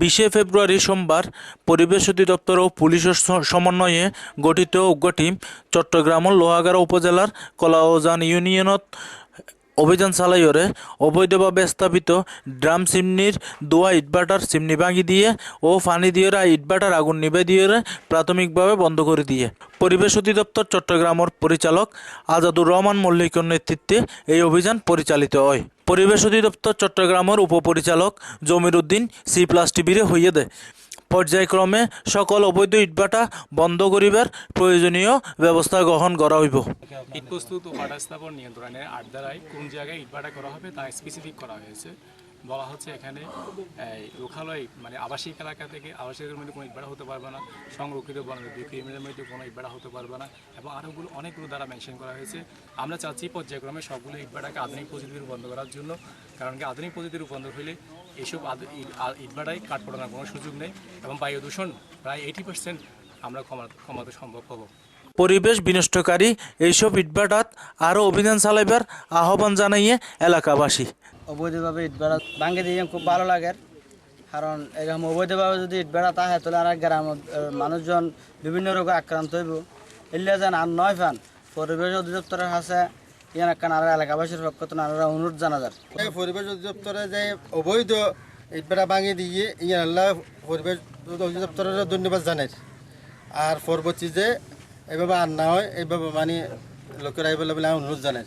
বিশে ফেব্রুয়ারি সোমবার পরিবেশ অধিদপ্তর ও পুলিশের সমন্বয়ে গঠিত উগ্র টিম চট্টগ্রাম ও লোহাগাড়া উপজেলার কলাওজান ইউনিয়নত অভিযান চালাইরে অবৈধভাবে স্থাপিত ড্রাম সিমনির দোয়া ইটভাটার সিমনি ভাঙি দিয়ে ও পানি দিয়ে ইটভাটার আগুন নিভে দিয়ে প্রাথমিকভাবে বন্ধ করে দিয়ে। পরিবেশ অধিদপ্তর চট্টগ্রামের পরিচালক আজাদুর রহমান মল্লিকের নেতৃত্বে এই অভিযান পরিচালিত হয়। পরিবেশ অধিদপ্তর চট্টগ্রামের উপপরিচালক জমির উদ্দিন সি প্লাস টিভিরে হইয়ে দেয়। পর্যায়ক্রমে সকল অবৈধ ইটভাটা বন্ধ করিবার প্রয়োজনীয় ব্যবস্থা গ্রহণ করা হইব। ইট প্রস্তুত ও স্থাপন নিয়ন্ত্রণের আট দ্বারাই কোন জায়গায় ইটভাটা করা হবে তা স্পেসিফিক করা হয়েছে। বলা হচ্ছে এখানে লোকালয় মানে আবাসিক এলাকা থেকে আবাসিকের মধ্যে কোনো ইটভাটা হতে পারবে না, সংরক্ষিত বনের কিলোমিটার মধ্যে কোনো ইটভাটা হতে পারবে না এবং আরোগুলো অনেকগুলো দ্বারা মেনশন করা হয়েছে। আমরা চাচ্ছি পর্যায়ক্রমে সবগুলো ইটভাটাকে আধুনিক পদ্ধতিতে রূপান্তর করার জন্য, কারণ কি আধুনিক পদ্ধতিতে রূপান্তর হলে এইসব আদ- ইট- ইটভাটায় কাঠ পড়ানোর কোনো সুযোগ নেই এবং বায়ু দূষণ প্রায় এইটি পার্সেন্ট আমরা কমাতে সম্ভব হব। পরিবেশ বিনষ্টকারী এইসব ইটভাটাত আরও অভিযান চালাইবার আহ্বান জানাইয়ে এলাকাবাসী। অবৈধভাবে ইট বেড়া ভাঙ্গে দিয়ে খুব ভালো লাগে। কারণ এরকম অবৈধভাবে যদি ইট বেড়া তাহে তাহলে আর গ্রাম মানুষজন বিভিন্ন রোগে আক্রান্ত হইব। এলিয়া যেন আর নয় ফান। পরিবেশ অধিদপ্তরের কাছে ইয়ান একখান আর এলাকাবাসীর পক্ষ তো নানা অনুরোধ জানা এই পরিবেশ অধিদপ্তরে যে অবৈধ ইটবেড়া ভাঙি দিয়ে ইয়ে আল্লাহ পরিবেশ অধিদপ্তরের ধন্যবাদ জানাই। আর পরবর্তী যে এইভাবে আর না হয় এইভাবে মানে লোকেরা এইভাবে বলে অনুরোধ জানাই।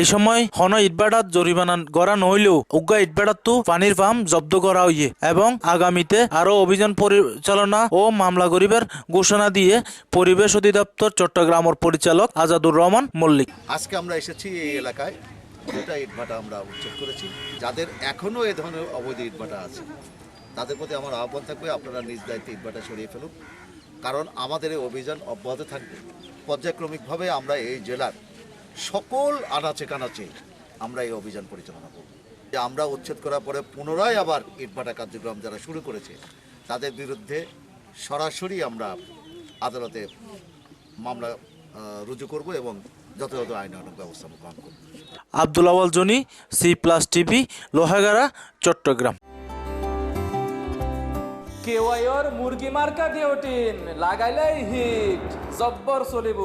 এই সময় হন ইটভাটাত জরিমানা করা নহইলেও উগ্গা ইটভাটাত পানির পাম্প জব্দ করা হইয়ে এবং আগামীতে আরও অভিযান পরিচালনা ও মামলা করিবার ঘোষণা দিয়ে পরিবেশ অধিদপ্তর চট্টগ্রামের পরিচালক আজাদুর রহমান মল্লিক। আজকে আমরা এসেছি এই এলাকায়, দুটা ইটভাটা আমরা উচ্ছেদ করেছি। যাদের এখনও এ ধরনের অবৈধ ইটভাটা আছে, তাদের প্রতি আমার আহ্বান থাকবে আপনারা নিজ দায়িত্বে ইটভাটা সরিয়ে ফেলুন। কারণ আমাদের এই অভিযান অব্যাহত থাকবে। পর্যায়ক্রমিকভাবে আমরা এই জেলার সকল আনাচে কানাচে আমরা এই অভিযান পরিচালনা করব। যে আমরা উচ্ছেদ করার পরে পুনরায় আবার ইটভাটা কার্যক্রম যারা শুরু করেছে তাদের বিরুদ্ধে সরাসরি আমরা আদালতে মামলা রুজু করব এবং যথাযথ আইনানুগ ব্যবস্থা গ্রহণ করব। Abdul Awal Jony C plus TV Lohagara Chattogram. কেওয়াইর মুরগি মার্কা দিয়ে দিওটিন লাগাইলাই হিট জব্বর চলিব।